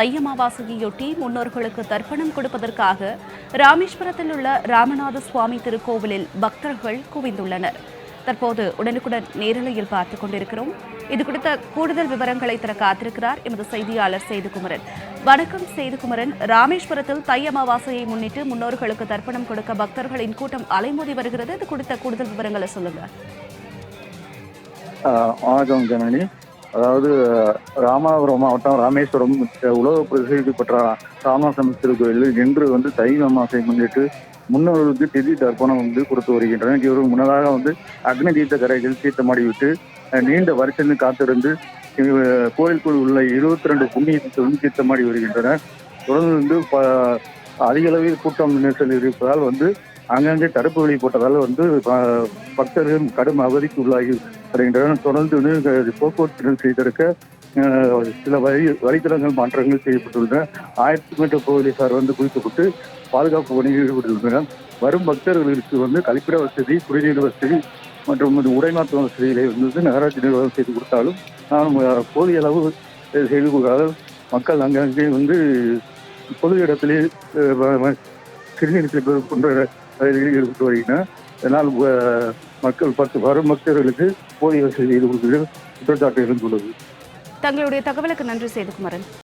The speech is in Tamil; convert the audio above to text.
தையமாவாசையொட்டி முன்னோர்களுக்கு தர்ப்பணம் கொடுப்பதற்காக ராமேஸ்வரத்தில் உள்ள ராமநாத சுவாமி திருக்கோவிலில் பக்தர்கள் குவிந்துள்ளனர். தற்போது உடனுக்குடன் நேரலையில் பார்த்துக் கொண்டிருக்கிறோம். இது குறித்த கூடுதல் விவரங்களை தர காத்திருக்கிறார் எமது செய்தியாளர் சேதுகுமரன். வணக்கம் சேதுகுமரன். ராமேஸ்வரத்தில் தை அமாவாசையை முன்னிட்டு முன்னோர்களுக்கு தர்ப்பணம் கொடுக்க பக்தர்களின் கூட்டம் அலைமோதி வருகிறது. இது குறித்த கூடுதல் விவரங்களை சொல்லுங்க. அதாவது ராமநாதபுரம் மாவட்டம் ராமேஸ்வரம் உலக பிரசித்தி பெற்ற ராமநாதம் கோயிலில் இன்று வந்து தை அமாவாசை முன்னிட்டு முன்னோர்களுக்கு திதி தர்ப்பணம் வந்து கொடுத்து வருகின்றனர். இவர்கள் முன்னதாக வந்து அக்னி தீர்த்த கரைகள் தீர்த்தமாடி விட்டு நீண்ட வரிசையில் காத்திருந்து கோயிலுக்குள் உள்ள இருபத்தி ரெண்டு புண்ணியத்தை தீர்த்தமாடி வருகின்றனர். தொடர்ந்து வந்து ப- அதிக அளவில் கூட்டம் நெரிசல் இருப்பதால் வந்து அங்கங்கே தடுப்பு வழி போட்டதால் வந்து ப- பக்தர்கள் கடும் அவதிக்கு உள்ளாகி வருகின்றனர். தொடர்ந்து போக்குவரத்து நெரிசலை தடுக்க சில வழி வழித்தடங்கள் மாற்றங்கள் செய்யப்பட்டுள்ளன. ஆயிரத்தி மீட்டர் போலீசார் வந்து குவிக்கப்பட்டு பாதுகாப்பு பணியில் ஈடுபட்டுள்ளனர் வரும் பக்தர்களுக்கு வந்து கழிப்பிட வசதி குடிநீர் வசதி மற்றும் உடைமாற்ற வசதிகளை வந்து நகராட்சி நிர்வாகம் செய்து கொடுத்தாலும் நாம் போதிய அளவு செய்து கொடுக்காத மக்கள் அங்கங்கே வந்து பொது இடத்திலே அஹ், கொண்ட சிறுநீர் போன்ற ஈடுபட்டு வருகின்றனர் இதனால் மக்கள் பத்து வரும் பக்தர்களுக்கு போதிய வசதி செய்து கொடுக்கிறது குற்றச்சாட்டு இருந்துள்ளது. தங்களுடைய தகவலுக்கு நன்றி சேதுகுமரன்.